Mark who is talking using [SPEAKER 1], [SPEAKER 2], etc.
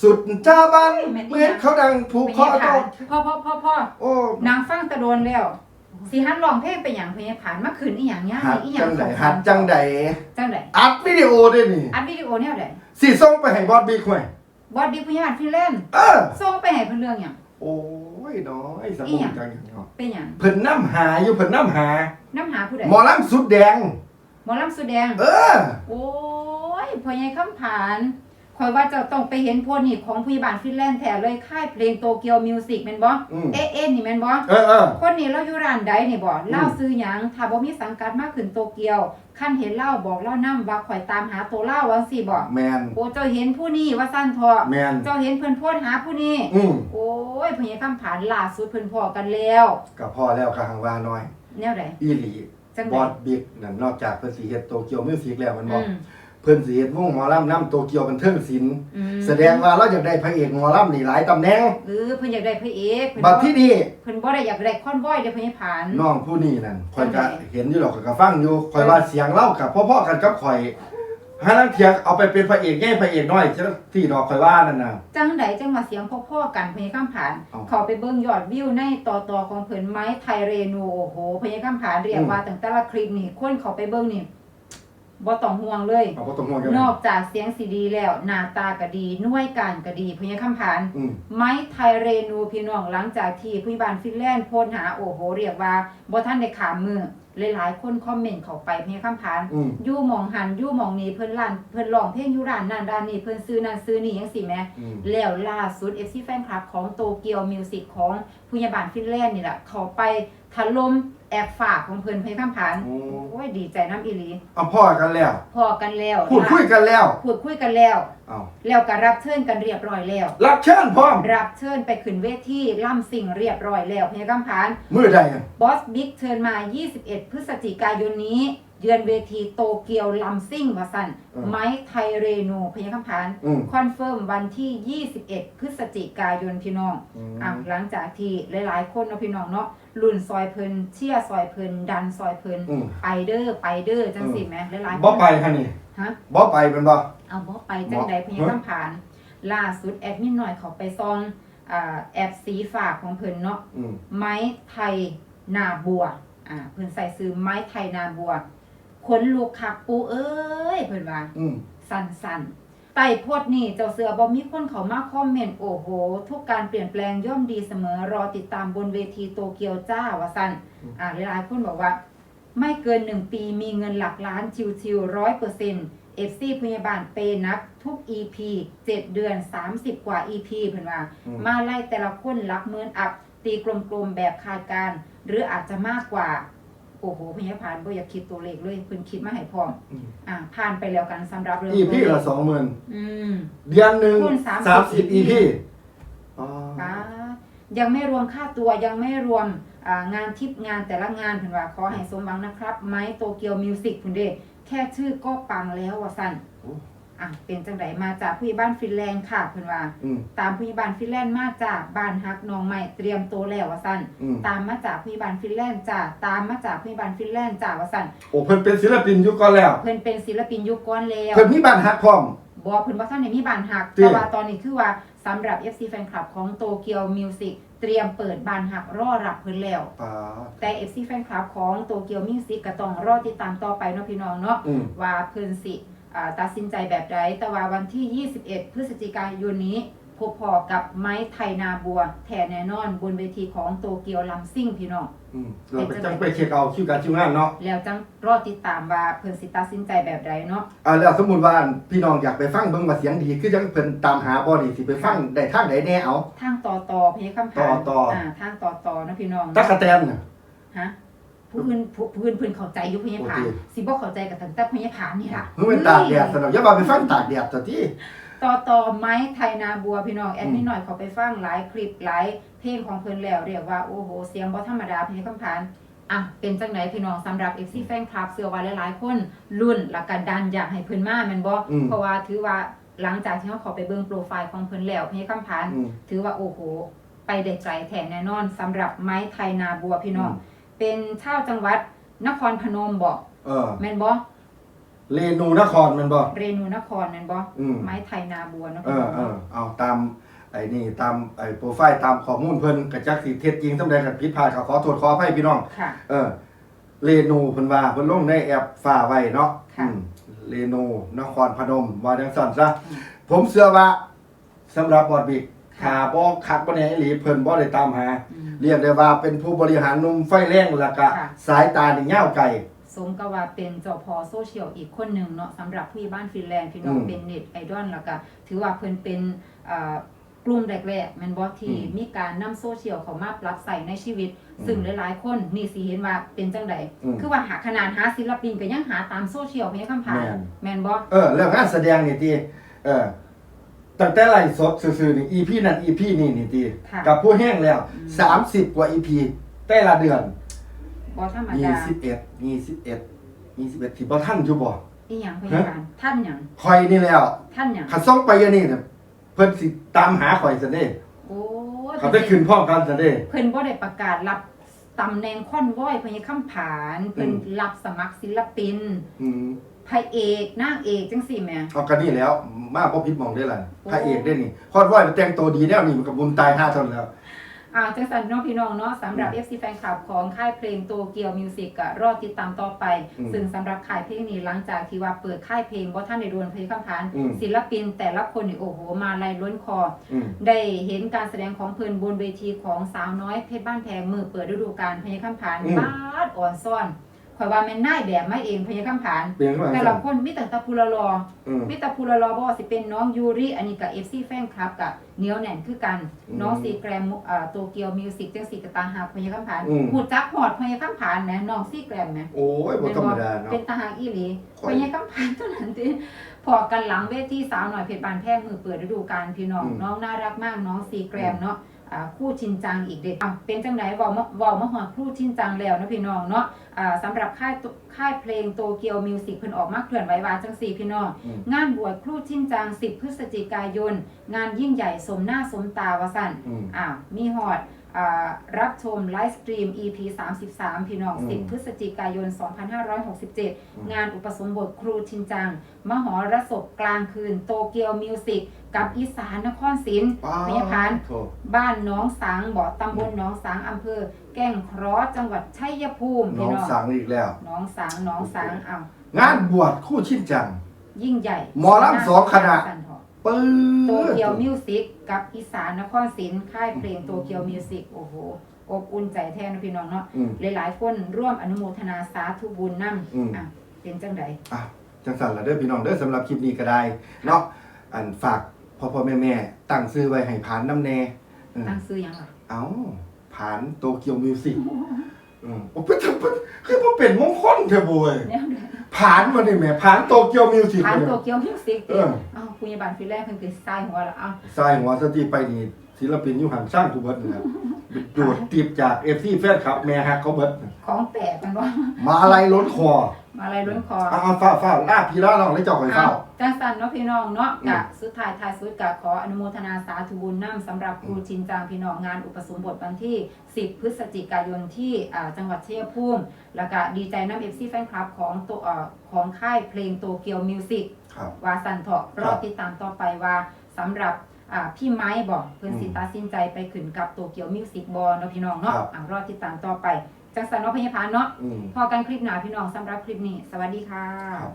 [SPEAKER 1] สุดจ้าบันเมื่อเขาดังผูก
[SPEAKER 2] ไม่
[SPEAKER 1] คอ
[SPEAKER 2] ใช่
[SPEAKER 1] ต้
[SPEAKER 2] ผ่า
[SPEAKER 1] อน
[SPEAKER 2] พ่อพ่อพ่อพ่อ
[SPEAKER 1] โอ้
[SPEAKER 2] นางฟังตะโดนแล้วสิฮันร้องเพลงไปหยังเพลงผ่านมาคืนอีหยังย่า
[SPEAKER 1] หัด
[SPEAKER 2] อีหยั
[SPEAKER 1] จั
[SPEAKER 2] ง
[SPEAKER 1] งใดหัดจังใด
[SPEAKER 2] จังได
[SPEAKER 1] อัดวิดีโอด้วยนี่
[SPEAKER 2] อัดวิดีโอแนวใด
[SPEAKER 1] สิส่งไปให้บอสบิ๊กห่วย
[SPEAKER 2] บอดดีพยาบาลฟินแลนด์
[SPEAKER 1] เออ
[SPEAKER 2] ส่งไปให้เพิ่นเรื่องหยัง
[SPEAKER 1] โอ้ยน้อยสม
[SPEAKER 2] อี
[SPEAKER 1] มุ
[SPEAKER 2] หยั
[SPEAKER 1] ติ
[SPEAKER 2] ง
[SPEAKER 1] จังอย่างเนาะ
[SPEAKER 2] เป็นหยัง
[SPEAKER 1] เพิ่นน้ำหาอยู่เพิ่นน้ำหา
[SPEAKER 2] น้ำหาผู้ใด
[SPEAKER 1] หมอลำสุดแดง
[SPEAKER 2] หมอลำสุดแดง
[SPEAKER 1] เออ
[SPEAKER 2] โอ้ยพ่อใหญ่คำผานค อยว่าเจะต้องไปเห็นโพสต์นี่ของพยาบาลฟินแลนด์แท้เลยค่ายเพลงโตเกียวมิวสิกแม่นบ่
[SPEAKER 1] อืม
[SPEAKER 2] เอ๊ะเอ๊ะนี่แม่นบ่
[SPEAKER 1] เออเออ
[SPEAKER 2] คนนี้เราอยู่ร้านใดนี่บ่เล่าซื้อหยังถ้าบ่มีสังกัดมาขึ้นโตเกียวคันเห็นเล่าบอกเล่านํว่าข่อยตามหาตัวเล่าว่าสิบ่
[SPEAKER 1] แมน
[SPEAKER 2] โอ้เจ้าเห็นผู้นี้ว่าสั้นทอะ
[SPEAKER 1] แมน
[SPEAKER 2] เจ้าเห็นเพิ่นโพสต์หาผู้นี้
[SPEAKER 1] อืม
[SPEAKER 2] โอ้ยพญาคำผานล่าสุดเพิ่นพอกันแล้ว
[SPEAKER 1] ก็พอแล้วกะหังว่าน้อย
[SPEAKER 2] แนวใด
[SPEAKER 1] อีหลี
[SPEAKER 2] จัง
[SPEAKER 1] บ
[SPEAKER 2] ได
[SPEAKER 1] อสบิ๊กนั่นนอกจากเพิ่นสิเฮ็ดโตเกียวมิวสิกแล้วมันบ
[SPEAKER 2] อื
[SPEAKER 1] อก
[SPEAKER 2] ม
[SPEAKER 1] เพิ่นสิเฮ็ดวงหมอลำนำโตเกียวบันเทิงศิลป์
[SPEAKER 2] อืม
[SPEAKER 1] แสดงว่าเราอยากได้พระเอกหมอลำนี่หลายตำแหน่ง
[SPEAKER 2] เออเพิ่นอยากได้พระเอกเพิ่น
[SPEAKER 1] บัดที่นี่
[SPEAKER 2] เพิ่นบ่ได้อยากได้คอนวอยเด้อพญาผาน
[SPEAKER 1] น้องผู้นี้นั่นข่อยก็
[SPEAKER 2] จังใด
[SPEAKER 1] เห็นอยู่หรอกข่อยก็ฟังอยู่ข่อยว่าเสียงเล่ากับพ่อๆกันกับข่อยหาลังเทียเอาไปเป็นพระเอกแง่พระเอกน้อยจังที่ดอกข่อยว่านั่นน่ะ
[SPEAKER 2] จังใดจังว่าเสียงพ่อๆกันพญาคำผาน
[SPEAKER 1] เอ้า
[SPEAKER 2] เขาไปเบิ่งยอดวิวในต่อต่อของเพิ่นไม้ไทยเรนูโอ้โหพญาคำผานเรียก
[SPEAKER 1] อืม
[SPEAKER 2] ว่าตั้งแต่ละคลิปนี่คนเขาไปเบิ่งนี่ บ่ต้องห่วงเลย
[SPEAKER 1] เอาบ่ต้องห่วงกัน
[SPEAKER 2] น
[SPEAKER 1] นะ
[SPEAKER 2] อกจากเสียงสีดีแล้ว หน้าตาก็ดีหน่วยการก็ดีพญาคำผาน
[SPEAKER 1] อืม
[SPEAKER 2] ไม้ไทยเรนูพี่น้องหลังจากที่ผู้บานฟินแลนด์โพสต์หาโอ้โห เรียกว่าบ่ท่านได้ขามมือหลายๆคนคอมเมนต์เข้าไปเพียงคำพาน
[SPEAKER 1] อืม
[SPEAKER 2] อยู่หมองหันอยู่หมองนี้เพิ่นร้านเพิ่นร้องเพลงอยู่ร้านนั่นร้านนี้เพิ่นซื้อนั่นซื้อนี่จังซี่แหม
[SPEAKER 1] อืม
[SPEAKER 2] แล้วล่าสุด FC แฟนคลับของโตเกียวมิวสิกของผู้บานฟินแลนด์นี่แหละเขาไปถล่ม แอบฝากของเพิ่นเพียงคำพาน
[SPEAKER 1] โอ้
[SPEAKER 2] โอ้ยดีใจน้ำอีหลี
[SPEAKER 1] เอาพ่อกันแล้ว
[SPEAKER 2] พอกันแล้ว
[SPEAKER 1] พูดคุยกันแล้ว
[SPEAKER 2] พูดคุยกันแล้ว
[SPEAKER 1] เอา
[SPEAKER 2] แล้วก็รับเชิญกันเรียบร้อยแล้ว
[SPEAKER 1] รับเชิญพร้อม
[SPEAKER 2] รับเชิญไปขึ้นเวทีล่ำสิ่งเรียบร้อยแล้วเพียงคำพาน
[SPEAKER 1] มื้อใดอะ
[SPEAKER 2] บอสบิ๊กเชิญมา 21 พฤศจิกายนนี้ เยือนเวทีโตเกียวลัมซิ่งวาสันไม้ไทยเรนูพยาคำพาน
[SPEAKER 1] อืม
[SPEAKER 2] คอนเฟิร์มวันที่ 21 พฤศจิกายนพี่น้อง
[SPEAKER 1] อืม
[SPEAKER 2] อะหลังจากที่หลายๆ คนเนาะพี่น้องเนาะรุ่นซอยเพลินเชียร์ซอยเพลินดันซอยเพลิน
[SPEAKER 1] อืม
[SPEAKER 2] ไปเดอร์ไปเดอร์จังสิแหมหลายๆคน
[SPEAKER 1] บ่ไปค่ะนี่
[SPEAKER 2] ฮะ
[SPEAKER 1] บ่ไปเป็นบ่
[SPEAKER 2] เอาบ่ไปจังใดพญาคำผาน ล่าสุดแอดมินหน่อยเขาไปซองอ่าแอปสีฝากของเพิ่นเนาะ
[SPEAKER 1] อืม
[SPEAKER 2] ไม้ไทยนาบัวอ่าเพิ่นใส่ซื้อไม้ไทยนาบัว ขนลูกคักปูเอ้ยเพิ่นว่า
[SPEAKER 1] อืม
[SPEAKER 2] สั่นสั่นๆไต่โพดนี่เจ้าเสือบ่มีคนเขามาคอมเมนต์โอ้โห ทุกการเปลี่ยนแปลงย่อมดีเสมอรอติดตามบนเวทีโตเกียวจ้าว่าสั่นอ่าหลายๆคนบอกว่า ไม่เกินหนึ่งปีมีเงินหลักล้านชิวๆร้อยเปอร์เซ็นต์เอฟซีพยาบาลเปย์นักทุก EP 7 เดือน 30 กว่า EP เพิ่นว่า
[SPEAKER 1] อืม
[SPEAKER 2] มาไล่แต่ละคนหลักหมื่นอัพตีกลมๆแบบคาดการณ์หรืออาจจะมากกว่า โอ้โหพยาบาลบ่อยากคิดตัวเลขเลยเพิ่นคิดมาให้พร้อม
[SPEAKER 1] อืม
[SPEAKER 2] อ่าผ่านไปแล้วกันสำหรับเรื่อง
[SPEAKER 1] อีพี่
[SPEAKER 2] ตัวเล
[SPEAKER 1] ละ
[SPEAKER 2] ข
[SPEAKER 1] 20,000
[SPEAKER 2] อืม
[SPEAKER 1] เดือนหนึง
[SPEAKER 2] คูณ30
[SPEAKER 1] 30 EP อ๋อ
[SPEAKER 2] ป้าดยังไม่รวมค่าตัวยังไม่รวมอ่างานทิปงานแต่ละงานเพิ่นว่าขอให้สมหวังนะครับ ไม้โตเกียวมิวสิกพุ่นเด้แค่ชื่อก็ปังแล้วว่าสั่น
[SPEAKER 1] โอ้
[SPEAKER 2] อะเป็นจังไดมาจากผู้ใหญ่บ้านฟินแลนด์ค่ะเพิ่นว่า
[SPEAKER 1] อืม
[SPEAKER 2] ตามผู้ใหญ่บ้านฟินแลนด์มาจากบ้านฮักน้องใหม่เตรียมโตวแล้วว่าสั่น
[SPEAKER 1] อืม
[SPEAKER 2] ตามมาจากผู้ใหญ่บ้านฟินแลนด์จ้าตามมาจากผู้ใหญ่บ้านฟินแลนด์จ้าว่าสั่น
[SPEAKER 1] โอ้เพิ่นเป็นศิลปินอยู่ก่อนแล้ว
[SPEAKER 2] เพิ่นเป็นศิลปินยุคก่อนแล้ว
[SPEAKER 1] เพิ่นมีบ้านฮักพร้อม
[SPEAKER 2] บ่เพิ่นบ่ทันได้มีบ้านฮัก
[SPEAKER 1] จริง
[SPEAKER 2] แต่ว่าตอนนี้คือว่าสำหรับ FC แฟนคลับของโตเกียวมิวสิกเตรียมเปิดบ้านฮักรอรับเพิ่นแล้ว
[SPEAKER 1] ป๋า
[SPEAKER 2] แต่ FC แฟนคลับของโตเกียวมิวสิกก็ต้องรอติดตามต่อไปเนาะพี่น้องเนาะ
[SPEAKER 1] อืม
[SPEAKER 2] ว่าเพิ่นสิอ่า ตัดสินใจแบบใดแต่ว่าวันที่ 21 พฤศจิกายนนี้พบพอกับไม้ไทยนาบัว แทนแน่นอนบนเวทีของโตเกียวลัมซิ่งพี่น้อง
[SPEAKER 1] อืมเราไปจังไปเช็คเอาคิวการคิวงานเนาะ
[SPEAKER 2] แล้วจังรอติดตามว่าเพิ่นสิตัดสินใจแบบใดเนาะ
[SPEAKER 1] อ่าแล้วสมมุติว่าพี่น้องอยากไปฟังเบิ่งว่าเสียงดี คือจังเพิ่นตามหาบ่นี่สิไปฟังได้ทางใดแน่เอา
[SPEAKER 2] ทางต่อต่อพยาคำ
[SPEAKER 1] ต่
[SPEAKER 2] ผ่า
[SPEAKER 1] อนต่ออ่
[SPEAKER 2] อ่าทางต่อต่อนะพี่น้อง
[SPEAKER 1] ตั๊กแตนน่ะ
[SPEAKER 2] ฮะ ผู้อื่นผู้ผู้อื่นเพิ่นเข้าใจอยู่พยาผ่าน
[SPEAKER 1] โอเค
[SPEAKER 2] สิบ่เข้าใจกับตั้งแต่พยาผ่านนี่ล่ะ
[SPEAKER 1] เพิ่นเป็นตากแดดสำหรับอย่ามาไปฟังตากแดดซะติ
[SPEAKER 2] ต่อต่อไม้ไทยนาบัวพี่น้องแอดมินหน่อยเขาไปฟังหลายคลิปหลายเพลงของเพิ่นแล้วเรียกว่าโอ้โหเสียงบ่ธรรมดาพยาคำผ่านอะเป็นจังไหนพี่น้องสำหรับ FC แฟนคลับเสื้อว่าหลายๆคนรุ่นและกันดันอยากให้เพิ่นมาแม่นบ่
[SPEAKER 1] อืม
[SPEAKER 2] เพราะว่าถือว่าหลังจากที่เขาเขาไปเบิ่งโปรไฟล์ของเพิ่นแล้วพยาคำผ่าน
[SPEAKER 1] อืม
[SPEAKER 2] ถือว่าโอ้โหไปได้ไกลแถมแน่นอนสำหรับไม้ไทยนาบัวพี่น้อง
[SPEAKER 1] อืม
[SPEAKER 2] เป็นชาวจังหวัดนครพนมบอก
[SPEAKER 1] เออ
[SPEAKER 2] แม่นบอ
[SPEAKER 1] เรนูนครแมันบ่
[SPEAKER 2] เรนูนครนั่นบ่
[SPEAKER 1] อืม
[SPEAKER 2] ไม้ไทยนาบัวเนาะ
[SPEAKER 1] เอ
[SPEAKER 2] พี่
[SPEAKER 1] อ
[SPEAKER 2] น้อง
[SPEAKER 1] เอ
[SPEAKER 2] เนาะ
[SPEAKER 1] อเอาตามไอ้นี่ตามไอ้โปรไฟล์ตามข้อมูลเพิ่นกระจักสิเท็จจริงสำใดกันผิดพลาดก็ขอโทษขออภัยพี่น้อง
[SPEAKER 2] ค่ะ
[SPEAKER 1] เออเรนูเพิ่นว่าเพิ่นลงในแอปฟ้าไว้เนาะ
[SPEAKER 2] ค่ะ
[SPEAKER 1] อืมเรนูนครพนมว่าจังซั่นซะผมเชื่อว่าสำหรับบอดบิกถ้าบ่คักบ่แน่อีหลีเพิ่นบ่ได้ตามหา
[SPEAKER 2] อืม
[SPEAKER 1] เรียกได้ว่าเป็นผู้บริหารหนุ่มไฟแรงแล้วก็
[SPEAKER 2] ค่ะ
[SPEAKER 1] สายตานี่ยาวไกล
[SPEAKER 2] สมกับว่าเป็นเจ้าพอโซเชียลอีกคนหนึ่งเนาะสำหรับผู้ใหญ่บ้านฟินแลนด์พี่น้อง
[SPEAKER 1] อืม
[SPEAKER 2] เป็นเน็ตไอดอลแล้วก็ถือว่าเพิ่นเป็นอ่ากลุ่มแรกๆแม่นบ่ที่
[SPEAKER 1] อืม
[SPEAKER 2] มีการนำโซเชียลเข้ามาปรับใส่ในชีวิต
[SPEAKER 1] อืม
[SPEAKER 2] ซึ่งหลายๆคนนี่สิเห็นว่าเป็นจังได
[SPEAKER 1] อืม
[SPEAKER 2] คือว่าหาขนาดหาศิลปินก็ยังหาตามโซเชียลเพียงคำผ่าน
[SPEAKER 1] แม่น
[SPEAKER 2] แม่นบ่
[SPEAKER 1] เออเรื่องงานแสดงนี่ติเออ ตั้งแต่ไลฟ์สดซื่อๆนี่ EP นั้น EP นี่นี่ติ
[SPEAKER 2] ค่ะ
[SPEAKER 1] กับผู้แห้งแล้ว
[SPEAKER 2] อืม
[SPEAKER 1] 30 กว่า EP แต่ละเดือน
[SPEAKER 2] บ่ธรรมดา
[SPEAKER 1] 21 21 21ที่บ่ทันอยู่บ่
[SPEAKER 2] อีหยังพยาบาลท่านหยัง
[SPEAKER 1] คอยนี่แล้ว
[SPEAKER 2] ท่านหยัง
[SPEAKER 1] คันส่งไปอย่างนี้เนี่ยเพิ่นสิตามหาข่อยซะเด้
[SPEAKER 2] โอ้ย
[SPEAKER 1] เขาได้ขึ้นพร้อมกันซะเด้
[SPEAKER 2] เพิ่นบ่ได้ประกาศรับตำแหน่งค่อนว้อยพยาคำผาน เพิ่น
[SPEAKER 1] อืม
[SPEAKER 2] รับสมัครศิลปิน
[SPEAKER 1] อืม
[SPEAKER 2] พระเอกนางเอกจังสี่แหม่
[SPEAKER 1] เอากันนี่แล้ว มาบ่ผิดหมองได้ล่ะ
[SPEAKER 2] โอ้
[SPEAKER 1] พระเอกได้นี่คอดว่าแต่งตัวดีแล้วนี่มันก็บุญตายห้าเท่านั้นแล้ว
[SPEAKER 2] อ่าจังสันเน้องพี่น้องเนาะสำหรับ FC แฟนคลับของค่ายเพลงโตเกียวมิวสิกก็รอติดตามต่อไป
[SPEAKER 1] อืม
[SPEAKER 2] ซึ่งสำหรับค่ายเพลงนี้หลังจากที่ว่าเปิดค่ายเพลงบ่ท่านได้โดนเพลงคำผาน
[SPEAKER 1] อืม
[SPEAKER 2] ศิลปินแต่ละคนนี่โอ้โหมาลายล้นคอ
[SPEAKER 1] อืม
[SPEAKER 2] ได้เห็นการแสดงของเพิ่นบนเวทีของสาวน้อยเพชรบ้านแพงมือเปิดฤดูกาลพญาคำผาน
[SPEAKER 1] อืม
[SPEAKER 2] บาดอ่อนซ่อน ข่อยว่าแม่นนายแบบมาเองพญาคำผาน
[SPEAKER 1] เปลี่ยนเข้ามา
[SPEAKER 2] แต่ละคนมีแต่ตะพูละรอ
[SPEAKER 1] อืม
[SPEAKER 2] มิตรพูละรอบอกว่าสิเป็นน้องยูริอันนี้กับเอฟซีแฟนคลับกับเหนียวแน่นคือกัน
[SPEAKER 1] อืม
[SPEAKER 2] น้องซีแกรมอ่าโตเกียวมิวสิกจังสีกบตาหากพญาคำผาน
[SPEAKER 1] อืม
[SPEAKER 2] หูจักหอดพญาคำผานนะน้องซีแกรมนะ
[SPEAKER 1] โอ้ยบ่ธรรมดาเนาะ
[SPEAKER 2] เป็นตาหากอีหลี
[SPEAKER 1] ข้อ
[SPEAKER 2] พ
[SPEAKER 1] ย
[SPEAKER 2] ญาคำผานเท่านั้นที่พอกันหลังเวทีสาวหน่อยเพชรบานแพงมือเปิดฤดูกาลพี่น้อง
[SPEAKER 1] อืม
[SPEAKER 2] น้องน่ารักมากน้องซีแกรมเนาะอ่าคู่ชินจังอีกเด็กอะเป็นจังไหนเวอลมาเวอลมาหอดคู่ชินจังแล้วนะพี่น้องเนาะอ่า สำหรับค่ายตุค่ายเพลงโตเกียวมิวสิกเพิ่นออกมาเคลื่อนไหววาจังสี่พี่น้อง
[SPEAKER 1] อืม
[SPEAKER 2] งานบวชครูชินจัง10 พฤศจิกายน งานยิ่งใหญ่สมหน้าสมตาวสัน
[SPEAKER 1] อืม
[SPEAKER 2] อ่ามีฮอดอ่า รับชมไลฟ์สตรีม EP 33 พี่น้อง
[SPEAKER 1] อืม
[SPEAKER 2] 10 พฤศจิกายน
[SPEAKER 1] ม
[SPEAKER 2] 2567 งานอุปสมบทครูชินจัง มหรสพกลางคืน โตเกียวมิวสิกกับอีสานนครศรี
[SPEAKER 1] ป้า
[SPEAKER 2] พยาพาน
[SPEAKER 1] โถ
[SPEAKER 2] บ้านหน้องสางบ่อตำบลหน้องสางอำเภอ แก้งเคราะห์จังหวัดชัยภูมิ
[SPEAKER 1] น้
[SPEAKER 2] พี่
[SPEAKER 1] อง
[SPEAKER 2] น้อง
[SPEAKER 1] สังอีกแล้ว
[SPEAKER 2] หน้องสางหน้องสางอ้าว
[SPEAKER 1] งานบวชคู่ชินจัง
[SPEAKER 2] ยิ่งใหญ่
[SPEAKER 1] หมอลำสองคณะ
[SPEAKER 2] สันเถาะ
[SPEAKER 1] ปื้
[SPEAKER 2] โต
[SPEAKER 1] อ
[SPEAKER 2] เกียวมิวสิกกับอีสานนครศรีค่ายเพลงโตเกียวมิวสิกโอ้โหอบอุ่นใจแท้นะพี่น้องเนาะ
[SPEAKER 1] อืม
[SPEAKER 2] หลายๆคนร่วมอนุโมทนาสาธุบุญน
[SPEAKER 1] อืมำ
[SPEAKER 2] อะเป็นจังได
[SPEAKER 1] อะจังสันละเด้อพี่น้องเด้อสำหรับคลิปนี้ก็ได้เนาะอันฝากพ่อพ่อแม่แม่ตั้งซื้อไว้ให้ผานน้ำแน่เออ
[SPEAKER 2] ตั้งซื้อหยังล่ะ
[SPEAKER 1] เอ้าผานโตเกียวมิวสิกอืมโอ้เป็นเป็นคือบ่เป็นมงคลเถอะบ่เว้ย
[SPEAKER 2] เนี่ย
[SPEAKER 1] ผานมานี่แหม่ผานโตเกียวมิวสิก
[SPEAKER 2] ผ่าน
[SPEAKER 1] มา
[SPEAKER 2] โต
[SPEAKER 1] เนี่ย
[SPEAKER 2] เกียวมิวสิก
[SPEAKER 1] เออ
[SPEAKER 2] อ้าวคุณยาบาลฟิลแรกเพิ่นคือทรายหัวละอ้า
[SPEAKER 1] สายหัวสติไปนี่ศิลปินอยู่หันสร้างทุกเบิดนะครับ ดดตีบจาก FC แฟนคลับ แม่ฮักเขาเบิด
[SPEAKER 2] ของแปลกมันว่า
[SPEAKER 1] มาอะไรล้นคอ
[SPEAKER 2] มาอะไรล้นคอ
[SPEAKER 1] เอาเอาฟ้าวฟ้าวลาพี่ลาน้องเลยเจ้าข่อยฟ้าว
[SPEAKER 2] จังสันเนาะพี่น้องเนาะ
[SPEAKER 1] อืม
[SPEAKER 2] กะสุดท้ายท้ายสุดกะขออนุโมทนาสาธุบุญนำสำหรับครูชินจางพี่น้องงานอุปสมบทวันที่ 10 พฤศจิกายนที่อ่าจังหวัดชัยภูมิแล้วก็ดีใจน้ำเอฟซีแฟนคลับของตัวเอ่อของค่ายเพลงโตเกียวมิวสิก
[SPEAKER 1] ครับ
[SPEAKER 2] วาสันเถาะรอติดตามต่อไปว่าสำหรับ อ่าพี่ไม้บอกเพื่อนสิตัดสินใจไปขึ้นกับโตเกียวมิวสิกบอลเนาะพี่น้องเนาะ
[SPEAKER 1] ครับ
[SPEAKER 2] อ่ารอติดตามต่อไป จังสันเนาะพยาพานเนาะ
[SPEAKER 1] อืม
[SPEAKER 2] พอกันคลิปหนาพี่น้องสำหรับคลิปนี้ สวัสดีค่ะ
[SPEAKER 1] ครับ